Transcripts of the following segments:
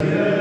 Yeah.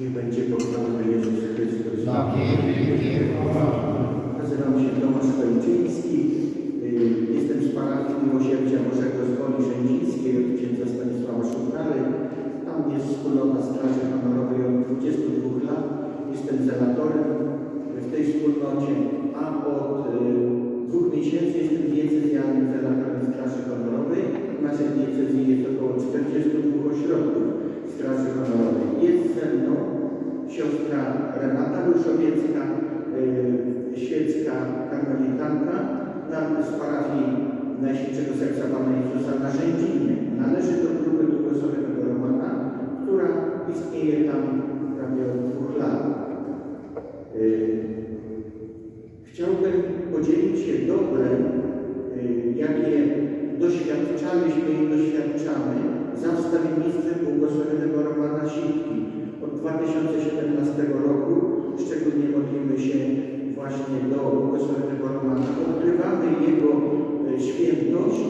Niech będzie pochwalony Jezus Chrystus. Na wieki wieków. Nazywam się Tomasz Kończyński. Y, Jestem z parafii Miłosierdzia Bożego z Woli Rzędzińskiej od księdza Stanisława Szukrary. Tam jest wspólnota Straży Honorowej od 22 lat. Jestem zelatorem w tej wspólnocie, a od y, dwóch miesięcy jestem diecezjalnym zelatorem Straży Honorowej. W naszej diecezji jest około 42 ośrodków Straży Honorowej. Jest ze mną siostra Renata Ruszowiecka, y, świecka karmelitanka na, z parafii Najświętszego Serca Pana Jezusa na Rzędzinie. Należy do grupy Błogosławionego Romana, która istnieje tam prawie od dwóch lat. Y, Chciałbym podzielić się dobrem, y, jakie doświadczaliśmy i doświadczamy za wstawiennictwem błogosławionego Romana Sitki. Od 2017 roku szczególnie modlimy się właśnie do błogosławionego Romana. Odkrywamy jego y, świętość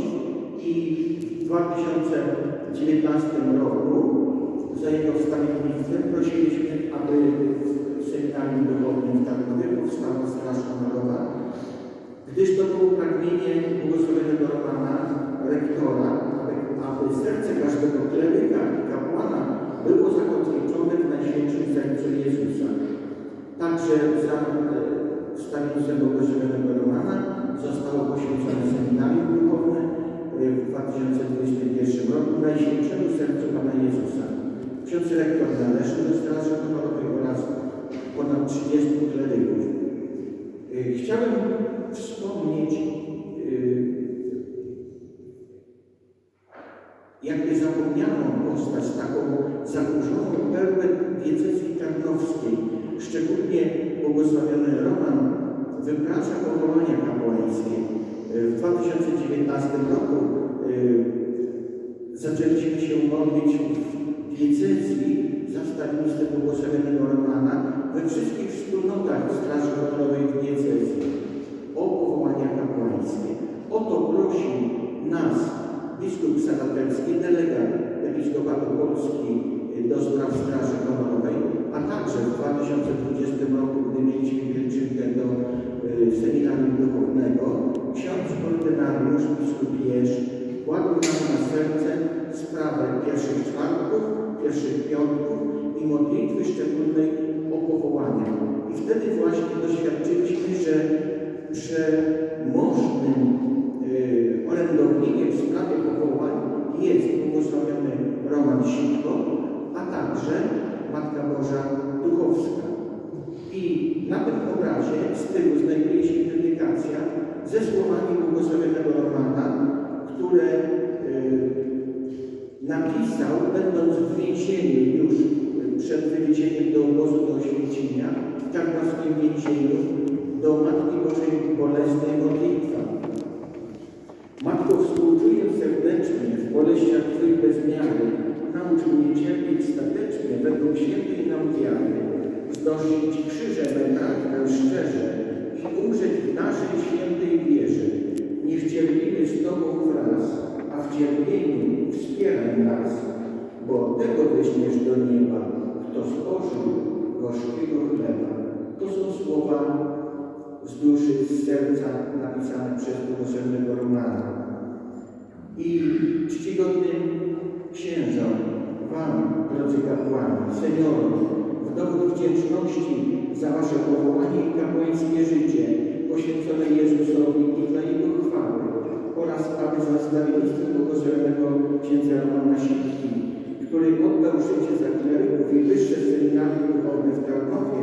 i w 2019 roku za jego wstawiennictwem prosiliśmy, aby w seminarium duchownym w Tarnowie powstała Straż Honorowa, gdyż to było pragnienie błogosławionego 2021 roku Najświętszemu Sercu Pana Jezusa. Ksiądz rektor należy do Straży Honorowej oraz ponad 30 kleryków. Y, Chciałem wspomnieć y, jakby zapomnianą postać, taką zaburzoną perłę diecezji tarnowskiej. Szczególnie błogosławiony Roman wypracza powołania kapłańskie. Y, W 2019 roku zaczęliśmy się modlić w diecezji za wstawiennictwem błogosławionego Romana we wszystkich wspólnotach Straży Honorowej w diecezji o powołania kapłańskie. O to prosi nas biskup Salatelski, delegat Episkopatu Polski do spraw Straży Honorowej, a także w 2020 roku, pierwszych piątków i modlitwy szczególnej o powołania. I wtedy właśnie doświadczyliśmy, że, że możnym yy, orędownikiem w sprawie powołań jest błogosławiony Roman Sitko, a także Matka Boża Duchowska. I na tym obrazie z tyłu znajduje się dedykacja ze słowami błogosławionego Romana, które yy, napisał, będąc w więzieniu już przed wywiezieniem do obozu do Oświęcimia, w tarnowskim więzieniu, do Matki Bożej Bolesnej modlitwa. Matko, współczuję serdecznie w boleściach Twych bez miary naucz mnie cierpieć statecznie według świętej wiary, znosić krzyże pragnę szczerze i umrzeć w naszej świętej wierze. Niech cierpimy z Tobą wraz, w cierpieniu wspieraj nas, bo tego weźmiesz do nieba, kto spożył gorzkiego chleba. To są słowa z duszy, z serca napisane przez błogosławionego Romana. I czcigodnym księżom, Wam, drodzy kapłani, seniorom, w dowód wdzięczności za Wasze powołanie i kapłańskie życie poświęcone Jezusowi i dla Jego chwały oraz aby za stawiennictwo błogosławionego księdza Romana Sitki, który oddał życie za kleryków i wyższe seminarium duchowne w Tarnowie,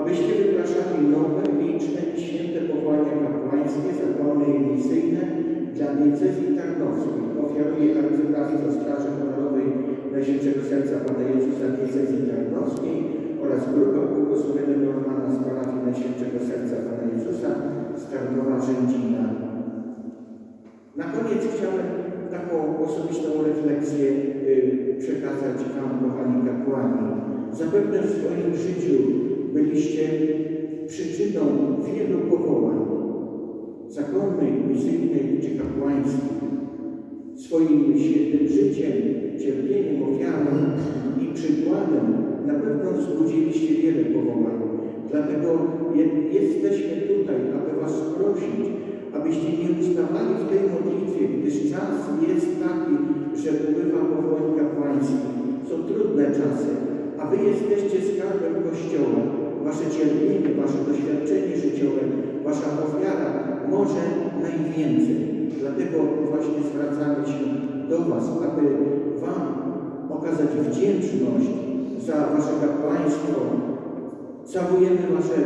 abyście wypraszali nowe, liczne i święte powołania kapłańskie, zakony i misyjne dla diecezji tarnowskiej. Ofiaruje arcykapitał Straży Honorowej Najświętszego Serca Pana Jezusa diecezji tarnowskiej oraz grupa błogosławionego Romana z parafii Najświętszego Serca Pana Jezusa z Tarnowa Rzędzina. Na koniec chciałem taką osobistą refleksję y, przekazać Wam, kochani kapłani. Zapewne w swoim życiu byliście przyczyną wielu powołań zakonnej, misyjnej czy kapłańskiej. Swoim świętym życiem, cierpieniem, ofiarą i przykładem na pewno wzbudziliście wiele powołań. Dlatego je- jesteśmy tutaj, aby Was prosić, abyście nie ustawali w tej modlitwie, gdyż czas jest taki, że ubywa powołań kapłańskich. Są trudne czasy, a Wy jesteście skarbem Kościoła. Wasze cierpienie, Wasze doświadczenie życiowe, Wasza ofiara może najwięcej. Dlatego właśnie zwracamy się do Was, aby Wam okazać wdzięczność za Wasze kapłaństwo. Całujemy Wasze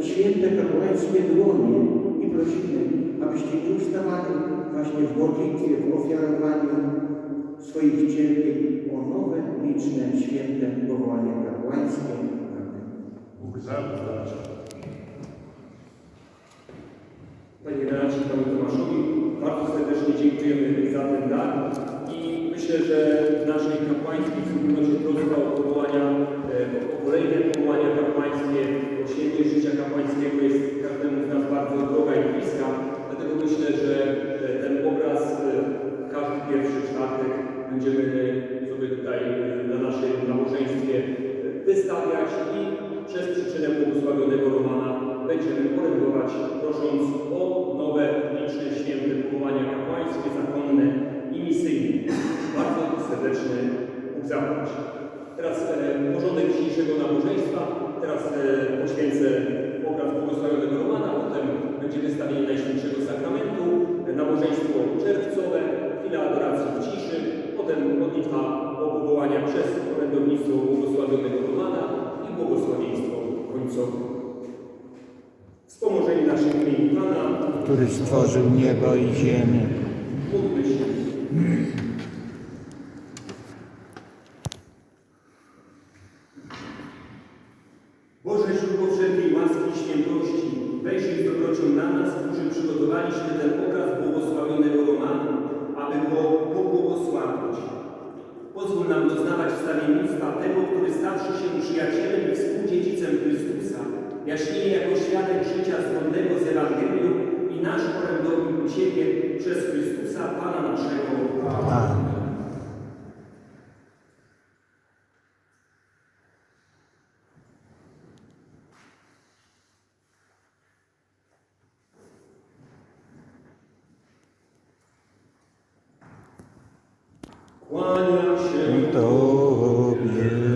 święte kapłańskie dłonie i prosimy, abyście nie ustawali właśnie w modlitwie, w ofiarowaniu swoich cierpień o nowe, liczne, święte powołania kapłańskie. Bóg zapłać. Panie Renacie, Panu Tomaszowi, bardzo serdecznie dziękujemy za ten dar i myślę, że w naszej kapłańskiej wspólnocie troska będzie wystawienie Najświętszego Sakramentu, nabożeństwo czerwcowe, chwila adoracji w ciszy, potem modlitwa o powołania przez orędownictwo błogosławionego Romana i błogosławieństwo końcowe. Wspomożenie naszych imieni Pana, który stworzył niebo i ziemię. módlmy się. Przygotowaliśmy ten obraz błogosławionego Romana, aby go pobłogosławić. Pozwól nam doznawać wstawiennictwa tego, który stawszy się przyjacielem i współdziedzicem Chrystusa, jaśnieje jako świadek życia zgodnego z Ewangelią i nasz orędownik Ciebie przez Chrystusa, Pana naszego. Amen. Tobie.